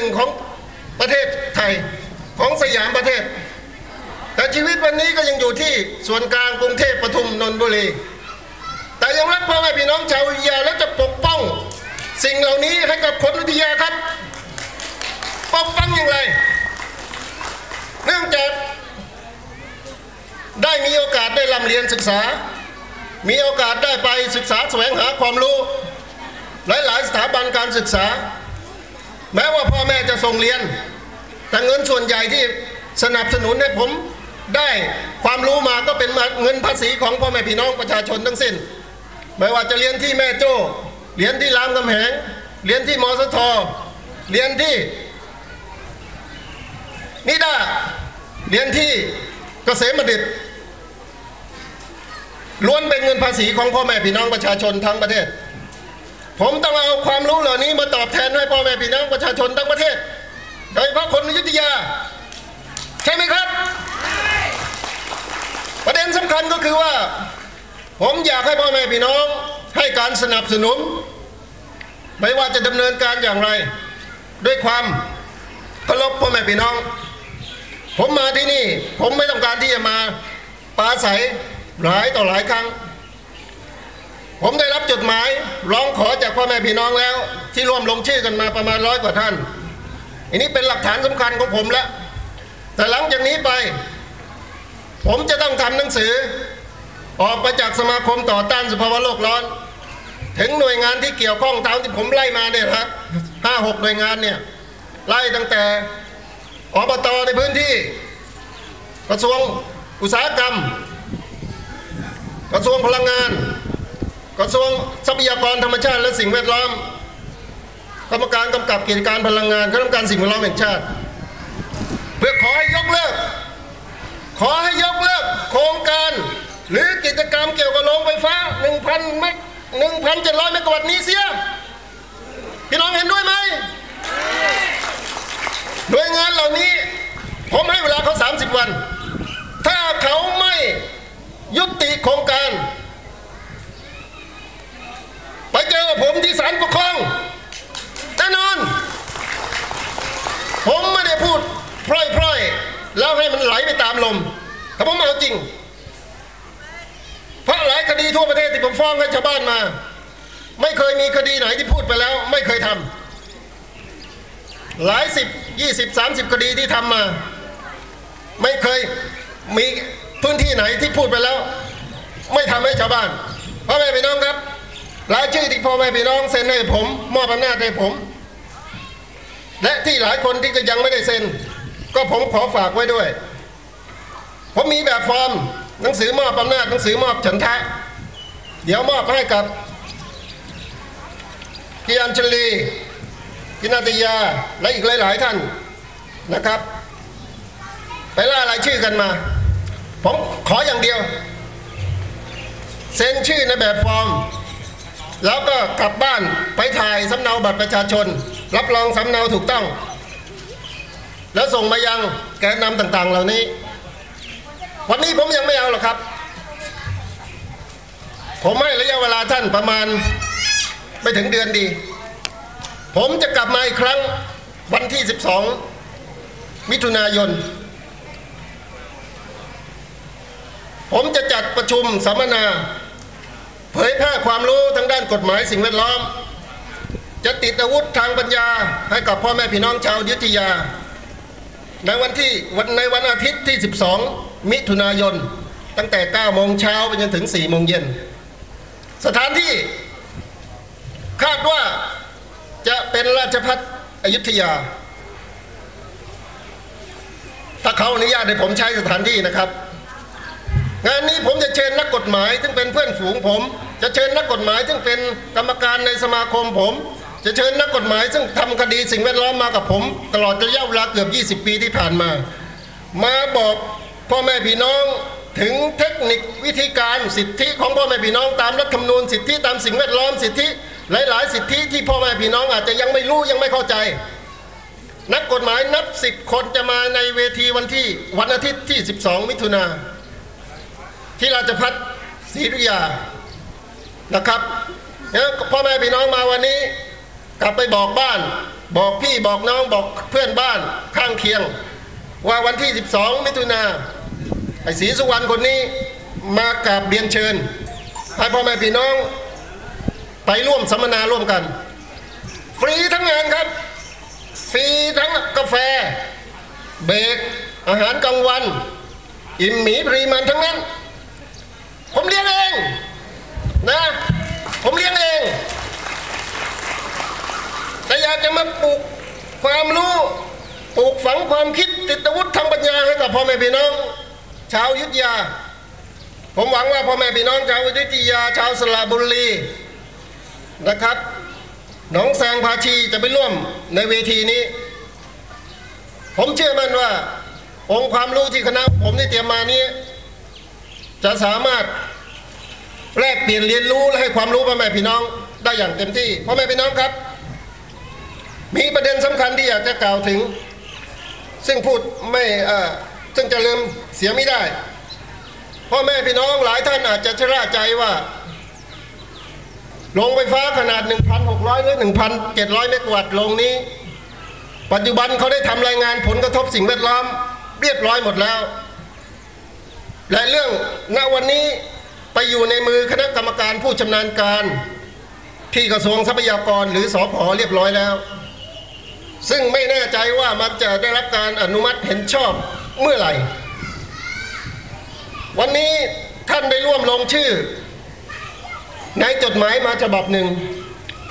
นึ่งของประเทศไทยของสยามประเทศ แต่ชีวิตวันนี้ก็ยังอยู่ที่ส่วนกลางกรุงเทพปทุมนนทบุรี แต่ยังรักพ่อแม่พี่น้องชาววิทยาและจะปกป้อง สิ่งเหล่านี้ให้กับคนวิทยาครับ ปกป้องอย่างไร เนื่องจากได้มีโอกาสได้ลำเรียนศึกษา มีโอกาสได้ไปศึกษาแสวงหาความรู้ หลาย ๆ สถาบันการศึกษา แม้ว่าพ่อแม่จะส่งเรียน แต่เงินส่วนใหญ่ที่สนับสนุนให้ผมได้ความรู้มาก็เป็นเงินภาษีของพ่อแม่พี่น้องประชาชนทั้งสิ้น ไม่ว่าจะเรียนที่แม่โจ้เรียนที่รามคำแหง เรียนที่มอสทเรียนที่นิดาเรียนที่เกษมบัณฑิตล้วนเป็นเงินภาษีของพ่อแม่พี่น้องประชาชนทั้งประเทศ ผมต้องเอาความรู้เหล่านี้มาตอบแทนให้พ่อแม่พี่น้องประชาชนทั้งประเทศ โดยเฉพาะคนอยุธยา ใช่ไหมครับ ประเด็นสำคัญก็คือว่า ผมอยากให้พ่อแม่พี่น้องให้การสนับสนุน ไม่ว่าจะดำเนินการอย่างไร ด้วยความเคารพพ่อแม่พี่น้อง ผมมาที่นี่ ผมไม่ต้องการที่จะมาปาใสหลายต่อหลายครั้ง ผมได้รับจดหมายร้องขอจากพ่อแม่พี่น้องแล้ว ที่ร่วมลงชื่อกันมาประมาณร้อยกว่าท่าน อันนี้เป็นหลักฐานสำคัญของผมแล้ว แต่หลังจากนี้ไป ผมจะต้องทำหนังสือ ออกไปจากสมาคมต่อต้านสภาวะโลกร้อน ถึงหน่วยงานที่เกี่ยวข้องตามที่ผมไล่มาเนี่ยครับห้าหกหน่วยงานเนี่ยไล่ตั้งแต่อบตในพื้นที่ กระทรวงอุตสาหกรรม กระทรวงพลังงาน กระทรวงทรัพยากรธรรมชาติและสิ่งแวดล้อม กรรมการกำกับกิจการพลังงานคณะกรรมการสิ่งแวดล้อมแห่งชาติ เพื่อขอให้ยกเลิก ขอให้ยกเลิกโครงการ หรือกิจกรรมเกี่ยวกับโรงไฟฟ้า 1,000เมก1,700เมกะวัตต์นี้เสียพี่น้องเห็นด้วยไหมหน่วยงานเหล่านี้ ผมให้เวลาเขา 30 วัน ถ้าเขาไม่ยุติโครงการ ไปเจอกับผมที่ศาลปกครองแน่นอน ผมไม่ได้ พูดพร่อยๆแล้วให้มันไหลไปตามลมแต่ผมเอาจริง เพราะหลายคดีทั่วประเทศที่ผมฟ้องให้ชาวบ้านมา ไม่เคยมีคดีไหนที่พูดไปแล้ว ไม่เคยทำหลายสิบยี่สิบสามสิบคดีที่ทำมา ไม่เคยมีพื้นที่ไหนที่พูดไปแล้ว ไม่ทำให้ชาวบ้านพ่อแม่พี่น้องครับรายชื่อที่พ่อแม่พี่น้องเซ็นให้ผม มอบอำนาจให้ผม และที่หลายคนที่ก็ยังไม่ได้เซ็น ก็ผมขอฝากไว้ด้วย ผมมีแบบฟอร์มหนังสือมอบอำนาจหนังสือมอบฉันทะ เดี๋ยวมอบให้กับกิอัญชลีกินาติยา และอีกหลาย ๆ ท่านนะครับ ไปล่ารายชื่อกันมา ผมขออย่างเดียว เซ็นชื่อในแบบฟอร์ม แล้วก็กลับบ้านไปถ่ายสำเนาบัตรประชาชน รับรองสำเนาถูกต้อง แล้วส่งมายังแกนนำต่างๆ เหล่านี้ วันนี้ผมยังไม่เอาหรอกครับ ผมให้ระยะเวลาท่านประมาณไม่ถึงเดือนดี ผมจะกลับมาอีกครั้งวันที่ 12 มิถุนายน ผมจะจัดประชุมสัมมนา เผยแพร่ความรู้ทางด้านกฎหมายสิ่งแวดล้อม จะติดอาวุธทางปัญญาให้กับพ่อแม่พี่น้องชาวยุธยา ในวันที่วันในวันอาทิตย์ที่ 12 มิถุนายน ตั้งแต่ 9 โมงเช้าไปจนถึง 4 โมงเย็น สถานที่คาดว่าจะเป็นราชพัฒอยุธยา ถ้าเขาอนุญาตให้ผมใช้สถานที่นะครับ งานนี้ผมจะเชิญนักกฎหมาย ซึ่งเป็นเพื่อนฝูงผม จะเชิญนักกฎหมาย ซึ่งเป็นกรรมการในสมาคมผม จะเชิญนักกฎหมายซึ่งทำคดีสิ่งแวดล้อมมากับผม ตลอดระยะเวลาเกือบ 20 ปีที่ผ่านมา มาบอกพ่อแม่พี่น้องถึงเทคนิควิธีการสิทธิของพ่อแม่พี่น้องตามรัฐธรรมนูญสิทธิตามสิ่งแวดล้อมสิทธิหลาย ๆ สิทธิที่พ่อแม่พี่น้องอาจจะยังไม่รู้ยังไม่เข้าใจ นักกฎหมายนับสิบคนจะมาในเวทีวันที่วันอาทิตย์ที่ 12 มิถุนาที่ราชพัฒศรีรุยานะครับพ่อแม่พี่น้องมาวันนี้ กลับไปบอกบ้าน บอกพี่บอกน้องบอกเพื่อนบ้านข้างเคียง ว่าวันที่ 12 มิถุนาไอ้ศรีสุวรรณคนนี้มากราบเรียนเชิญให้พ่อแม่พี่น้องไปร่วมสัมมนาร่วมกัน ฟรีทั้งงานครับ ฟรีทั้งกาแฟ เบรกอาหารกลางวัน อิ่มหมีปริมันทั้งนั้น ผมเลี้ยงเองนะ ผมเลี้ยงเอง แต่อยาจะมาปลูกความรู้ปลูกฝังความคิดติดอาวุธทางปัญญาให้กับพ่อแม่พี่น้อง ชาวยุทธยา ผมหวังว่าพ่อแม่พี่น้องชาวยุธยา ชาวสระบุรีนะครับหนองแสงภาชีจะไปร่วมในเวทีนี้ ผมเชื่อมั่นว่า องค์ความรู้ที่คณะผมได้เตรียมมานี้ จะสามารถแลกเปลี่ยนเรียนรู้และให้ความรู้พ่อแม่พี่น้องได้อย่างเต็มที่พ่อแม่พี่น้องครับ มีประเด็นสำคัญที่อยากจะกล่าวถึง ซึ่งพูดไม่เออซึ่งจะลืมเสียไม่ได้พ่อแม่พี่น้องหลายท่านอาจจะชราใจว่าโรงไฟฟ้าขนาด 1,600 หรือ 1,700 เมกะวัตต์โรงนี้ ปัจจุบันเขาได้ทำรายงานผลกระทบสิ่งแวดล้อม เรียบร้อยหมดแล้ว และเรื่องณวันนี้ไปอยู่ในมือคณะกรรมการผู้ชำนาญการ ที่กระทรวงทรัพยากรหรือสอพอเรียบร้อยแล้ว ซึ่งไม่แน่ใจว่ามันจะได้รับการอนุมัติเห็นชอบเมื่อไหร่ วันนี้ท่านได้ร่วมลงชื่อ ในจดหมายมาฉบับหนึ่ง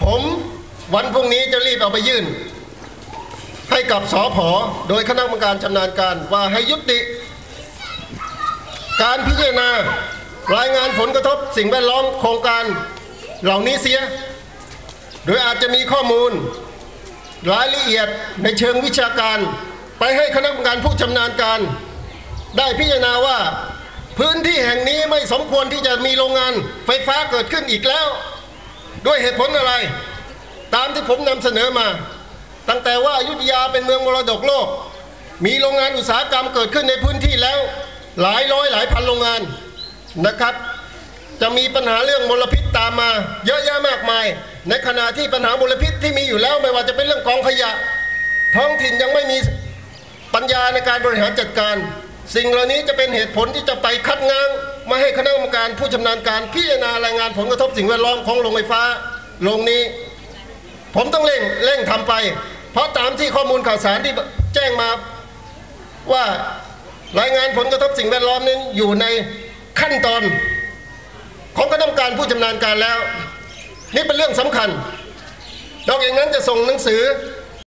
ผมวันพรุ่งนี้จะรีบเอาไปยื่น ให้กับสอพอโดยคณะกรรมการชำนาญการว่าให้ยุติ การพิจารณารายงานผลกระทบสิ่งแวดล้อมโครงการเหล่านี้เสีย โดยอาจจะมีข้อมูล รายละเอียดในเชิงวิชาการ ไปให้คณะกรรมการผู้ชำนาญการ ได้พิจารณาว่า พื้นที่แห่งนี้ไม่สมควรที่จะมีโรงงานไฟฟ้าเกิดขึ้นอีกแล้ว ด้วยเหตุผลอะไร ตามที่ผมนำเสนอมา ตั้งแต่ว่ายุธยาเป็นเมืองมรดกโลก มีโรงงานอุตสาหกรรมเกิดขึ้นในพื้นที่แล้ว หลายร้อยหลายพันโรงงานนะครับ จะมีปัญหาเรื่องมลพิษตามมา เยอะแยะมากมาย ในขณะที่ปัญหามลพิษที่มีอยู่แล้วไม่ว่าจะเป็นเรื่องกองขยะ ท้องถิ่นยังไม่มีปัญญาในการบริหารจัดการ สิ่งเหล่านี้จะเป็นเหตุผลที่จะไปคัดง้างมาให้คณะกรรมการผู้ชำนาญการพิจารณารายงานผลกระทบสิ่งแวดล้อมของโรงไฟฟ้าโรงนี้ ผมต้องเร่งเร่งทำไป เพราะตามที่ข้อมูลข่าวสารที่แจ้งมาว่ารายงานผลกระทบสิ่งแวดล้อมนี้อยู่ในขั้นตอน ของคณะกรรมการผู้ชำนาญการแล้ว นี่เป็นเรื่องสำคัญนอกจากนั้นจะส่งหนังสือ